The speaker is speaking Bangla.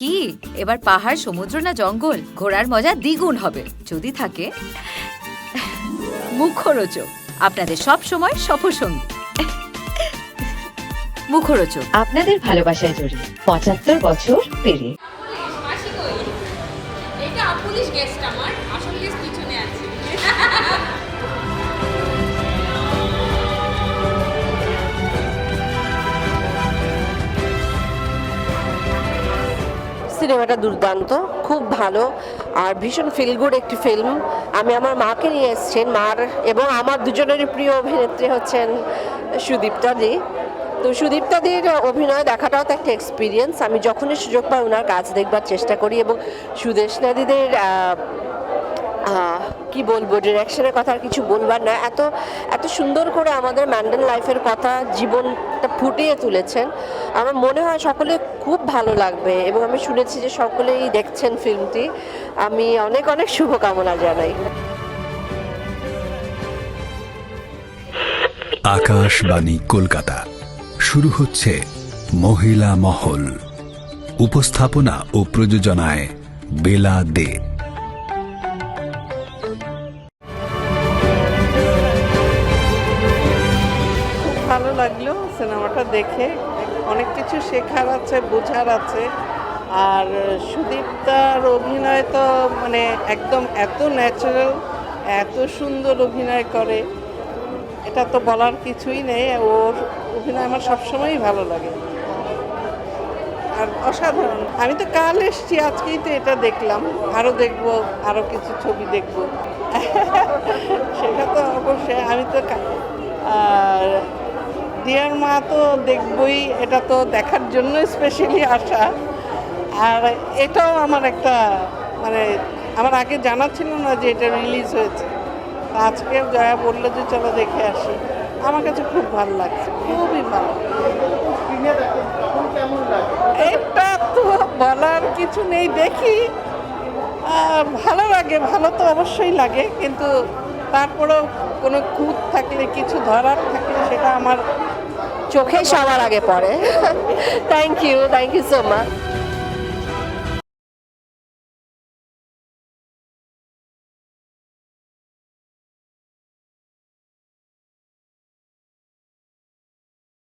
কি? এবার পাহাড় সমুদ্র না জঙ্গল? ঘোরার মজা দ্বিগুণ হবে। যদি থাকে মুখরোচক। আপনাদের সব সময় সফরসঙ্গী। মুখরোচক। আপনাদের ভালোবাসায় জড়িয়ে পঁচাত্তর বছর পেরিয়ে। এটা পুলিশ গেস্ট আমার। আসল গেস্ট সিনেমাটা দুর্দান্ত খুব ভালো আর ভীষণ ফিল গুড একটি ফিল্ম আমি আমার মাকে নিয়ে এসছেন মার এবং আমার দুজনেরই প্রিয় অভিনেত্রী হচ্ছেন সুদীপ্তা দি। তো সুদীপ্তা দির অভিনয় দেখাটাও তো একটা এক্সপিরিয়েন্স আমি যখনই সুযোগ পাই ওনার কাজ দেখবার চেষ্টা করি এবং সুদেশনা দিদের আহ, আহ, কি বলব ডিরেকশনের কথা আর কিছু বলবার না এত এত সুন্দর করে আমাদের ম্যান্ডেল লাইফের কথা জীবনটা ফুটিয়ে তুলেছেন। আমার মনে হয় সকলে খুব ভালো লাগবে এবং আমি শুনেছি যে সকলেই দেখছেন ফিল্মটি আমি অনেক অনেক শুভকামনা জানাই। আকাশবাণী কলকাতা। শুরু হচ্ছে মহিলা মহল। উপস্থাপনা ও প্রযোজনায় বেলা দে। সিনেমাটা দেখে অনেক কিছু শেখার আছে, বোঝার আছে। আর সুদীপ্তার অভিনয় তো মানে একদম এত ন্যাচারাল এত সুন্দর অভিনয় করে। এটা তো বলার কিছুই নেই। ওর অভিনয় আমার সবসময়ই ভালো লাগে। আর অসাধারণ। আমি তো কাল এসছি, আজকেই তো এটা দেখলাম। আরও দেখব আরও কিছু ছবি দেখব। সেটা তো অবশ্যই। আমি তো ডিয়ার মা তো দেখবই, এটা তো দেখার জন্য স্পেশালি আসা। আর এটাও আমার একটা মানে আমার আগে জানা ছিল না যে এটা রিলিজ হয়েছে। আজকে জয়া বলল যে চলো দেখে আসি। আমার কাছে খুব ভালো লাগছে, খুবই ভালো। এটা তো বলার কিছু নেই, দেখি। ভালো লাগে, ভালো তো অবশ্যই লাগে, কিন্তু তারপরেও কোনো খুঁত থাকলে, কিছু ধরার থাকলে সেটা আমার চোখে সবার আগে পড়ে। Thank you thank you so much